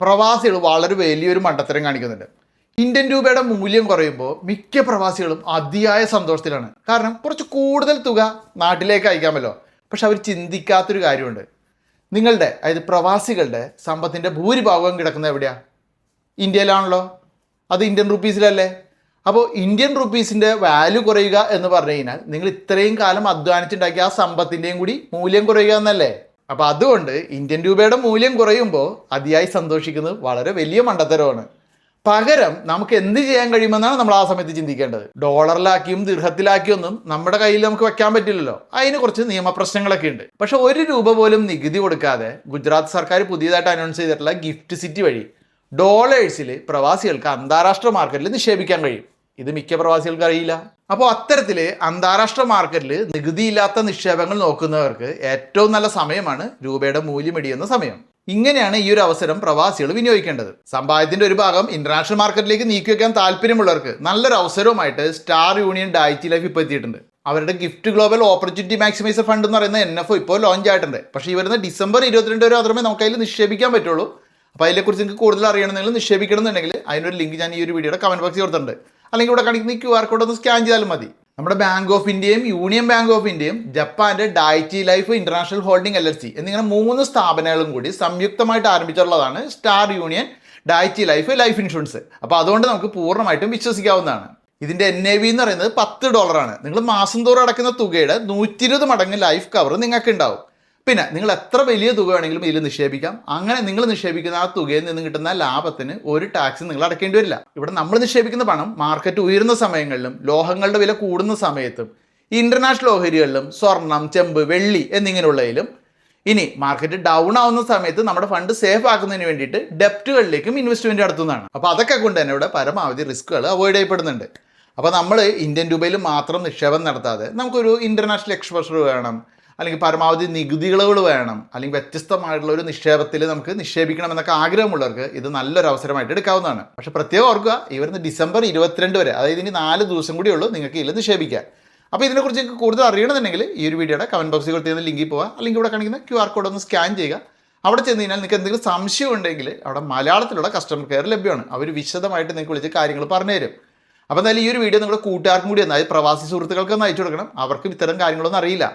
പ്രവാസികൾ വളരെ വലിയൊരു മണ്ടത്തരം കാണിക്കുന്നുണ്ട്. ഇന്ത്യൻ രൂപയുടെ മൂല്യം കുറയുമ്പോൾ മിക്ക പ്രവാസികളും അതിയായ സന്തോഷത്തിലാണ്. കാരണം കുറച്ച് കൂടുതൽ തുക നാട്ടിലേക്ക് അയക്കാമല്ലോ. പക്ഷെ അവർ ചിന്തിക്കാത്തൊരു കാര്യമുണ്ട്. നിങ്ങളുടെ അതായത് പ്രവാസികളുടെ സമ്പത്തിന്റെ ഭൂരിഭാഗവും കിടക്കുന്നത് എവിടെയാണ് ഇന്ത്യയിലാണല്ലോ. അത് ഇന്ത്യൻ റുപ്പീസിലല്ലേ? അപ്പോൾ ഇന്ത്യൻ റുപ്പീസിന്റെ വാല്യൂ കുറയുക എന്ന് പറഞ്ഞു കഴിഞ്ഞാൽ നിങ്ങൾ ഇത്രയും കാലം അധ്വാനിച്ചുണ്ടാക്കിയ ആ സമ്പത്തിന്റെയും കൂടി മൂല്യം കുറയുക എന്നല്ലേ? അപ്പോൾ അതുകൊണ്ട് ഇന്ത്യൻ രൂപയുടെ മൂല്യം കുറയുമ്പോൾ അതിയായി സന്തോഷിക്കുന്നത് വളരെ വലിയ മണ്ടത്തരമാണ്. പകരം നമുക്ക് എന്ത് ചെയ്യാൻ കഴിയുമെന്നാണ് നമ്മൾ ആ സമയത്ത് ചിന്തിക്കേണ്ടത്. ഡോളറിലാക്കിയും ദീർഘത്തിലാക്കിയൊന്നും നമ്മുടെ കയ്യിൽ നമുക്ക് വെക്കാൻ പറ്റില്ലല്ലോ. അതിന് കുറച്ച് നിയമപ്രശ്നങ്ങളൊക്കെ ഉണ്ട്. പക്ഷെ ഒരു രൂപ പോലും നികുതി കൊടുക്കാതെ ഗുജറാത്ത് സർക്കാർ പുതിയതായിട്ട് അനൗൺസ് ചെയ്തിട്ടുള്ള ഗിഫ്റ്റ് സിറ്റി വഴി ഡോളേഴ്സിൽ പ്രവാസികൾക്ക് അന്താരാഷ്ട്ര മാർക്കറ്റിൽ നിക്ഷേപിക്കാൻ കഴിയും. ഇത് മിക്ക പ്രവാസികൾക്ക് അറിയില്ല. അപ്പോൾ അത്തരത്തിൽ അന്താരാഷ്ട്ര മാർക്കറ്റിൽ നികുതിയില്ലാത്ത നിക്ഷേപങ്ങൾ നോക്കുന്നവർക്ക് ഏറ്റവും നല്ല സമയമാണ് രൂപയുടെ മൂല്യം ഇടിയുന്ന സമയം. ഇങ്ങനെയാണ് ഈ ഒരു അവസരം പ്രവാസികൾ വിനിയോഗിക്കേണ്ടത്. സമ്പാദ്യത്തിന്റെ ഒരു ഭാഗം ഇന്റർനാഷണൽ മാർക്കറ്റിലേക്ക് നീക്കി വെക്കാൻ താല്പര്യമുള്ളവർക്ക് നല്ലൊരു അവസരവുമായിട്ട് സ്റ്റാർ യൂണിയൻ ഡയറ്റി ലൈഫ് ഇപ്പോൾ എത്തിയിട്ടുണ്ട്. അവരുടെ gift global opportunity maximiser fund എന്ന് പറയുന്ന എൻ എഫ് ഇപ്പോൾ ലോഞ്ച് ആയിട്ടുണ്ട്. പക്ഷേ ഈ വരുന്ന ഡിസംബർ ഇരുപത്തിരണ്ട് വരെ മാത്രമേ നമുക്ക് അതിൽ നിക്ഷേപിക്കാൻ പറ്റുള്ളൂ. അപ്പോൾ അതിനെക്കുറിച്ച് നിങ്ങൾക്ക് കൂടുതൽ അറിയണമെങ്കിൽ നിക്ഷേപിക്കണം എന്നുണ്ടെങ്കിൽ അതിനൊരു ലിങ്ക് ഞാൻ ഈ ഒരു വീഡിയോയുടെ കമന്റ് ബോക്സിൽ കൊടുത്തിട്ടുണ്ട്. അല്ലെങ്കിൽ ഇവിടെ കാണിക്കുന്ന ഈ ക്യു ആർ കോഡ് ഒന്ന് സ്കാൻ ചെയ്താലും മതി. നമ്മുടെ ബാങ്ക് ഓഫ് ഇന്ത്യയും യൂണിയൻ ബാങ്ക് ഓഫ് ഇന്ത്യയും ജപ്പാന്റെ Dai-ichi life international holding L L C എന്നിങ്ങനെ മൂന്ന് സ്ഥാപനങ്ങളും കൂടി സംയുക്തമായിട്ട് ആരംഭിച്ചിട്ടുള്ളതാണ് Star Union Dai-ichi life life insurance അപ്പോൾ അതുകൊണ്ട് നമുക്ക് പൂർണമായിട്ടും വിശ്വസിക്കാവുന്നതാണ്. ഇതിന്റെ എൻ എ വി എന്ന് പറയുന്നത് പത്ത് ഡോളറാണ് നിങ്ങൾ മാസം തോറും അടക്കുന്ന തുകയുടെ നൂറ്റി ഇരുപത് മടങ്ങ് ലൈഫ് കവർ നിങ്ങൾക്ക് ഉണ്ടാവും പിന്നെ നിങ്ങൾ എത്ര വലിയ തുക വേണമെങ്കിലും ഇതിൽ നിക്ഷേപിക്കാം. അങ്ങനെ നിങ്ങൾ നിക്ഷേപിക്കുന്ന ആ തുകയിൽ നിന്ന് കിട്ടുന്ന ലാഭത്തിന് ഒരു ടാക്സ് നിങ്ങൾ അടയ്ക്കേണ്ടി വരില്ല. ഇവിടെ നമ്മൾ നിക്ഷേപിക്കുന്ന പണം മാർക്കറ്റ് ഉയരുന്ന സമയങ്ങളിലും ലോഹങ്ങളുടെ വില കൂടുന്ന സമയത്തും ഇന്റർനാഷണൽ ഓഹരികളിലും സ്വർണം ചെമ്പ് വെള്ളി എന്നിങ്ങനെയുള്ളതിലും ഇനി മാർക്കറ്റ് ഡൗൺ ആവുന്ന സമയത്ത് നമ്മുടെ ഫണ്ട് സേഫ് ആക്കുന്നതിന് വേണ്ടിയിട്ട് ഡെപ്റ്റുകളിലേക്കും ഇൻവെസ്റ്റ്മെന്റ് നടത്തുന്നതാണ്. അപ്പോൾ അതൊക്കെ കൊണ്ട് തന്നെ ഇവിടെ പരമാവധി റിസ്ക്കുകൾ അവോയ്ഡ് ചെയ്യപ്പെടുന്നുണ്ട്. അപ്പോൾ നമ്മൾ ഇന്ത്യൻ രൂപയിൽ മാത്രം നിക്ഷേപം നടത്താതെ നമുക്കൊരു ഇന്റർനാഷണൽ എക്സ്പോഷർ വേണം. അല്ലെങ്കിൽ പരമാവധി നികുതികളകൾ വേണം അല്ലെങ്കിൽ വ്യത്യസ്തമായിട്ടുള്ള ഒരു നിക്ഷേപത്തിൽ നമുക്ക് നിക്ഷേപിക്കണം എന്നൊക്കെ ആഗ്രഹമുള്ളവർക്ക് ഇത് നല്ലൊരു അവസരമായിട്ട് എടുക്കാവുന്നതാണ്. പക്ഷേ പ്രത്യേകം ഓർക്കുക ഈ ഡിസംബർ ഇരുപത്തിരണ്ട് വരെ അതായത് ഇനി നാല് ദിവസം കൂടി ഉള്ളൂ നിങ്ങൾക്ക് ഇതിൽ നിക്ഷേപിക്കാം അപ്പോൾ ഇതിനെക്കുറിച്ച് നിങ്ങൾക്ക് കൂടുതൽ അറിയണമെന്നുണ്ടെങ്കിൽ ഈ ഒരു വീഡിയോയുടെ കമന്റ് ബോക്സിൽ കൊടുത്തിരുന്ന ലിങ്കിൽ പോവുക അല്ലെങ്കിൽ ഇവിടെ കാണിക്കുന്ന ക്യു ആർ കോഡ് ഒന്ന് സ്കാൻ ചെയ്യുക. അവിടെ ചെന്ന് കഴിഞ്ഞാൽ നിങ്ങൾക്ക് എന്തെങ്കിലും സംശയം ഉണ്ടെങ്കിൽ അവിടെ മലയാളത്തിലുള്ള കസ്റ്റമർ കെയർ ലഭ്യമാണ്. അവർ വിശദമായിട്ട് നിങ്ങൾക്ക് വിളിച്ച് കാര്യങ്ങൾ പറഞ്ഞു തരും. അപ്പോൾ എന്തായാലും ഈ ഒരു വീഡിയോ നിങ്ങളുടെ കൂട്ടുകാർക്കും കൂടി ഒന്ന് അതായത് പ്രവാസി സുഹൃത്തുക്കൾക്ക് ഒന്ന് അയച്ചു കൊടുക്കണം. അവർക്കും ഇത്തരം കാര്യങ്ങളൊന്നും അറിയില്ല.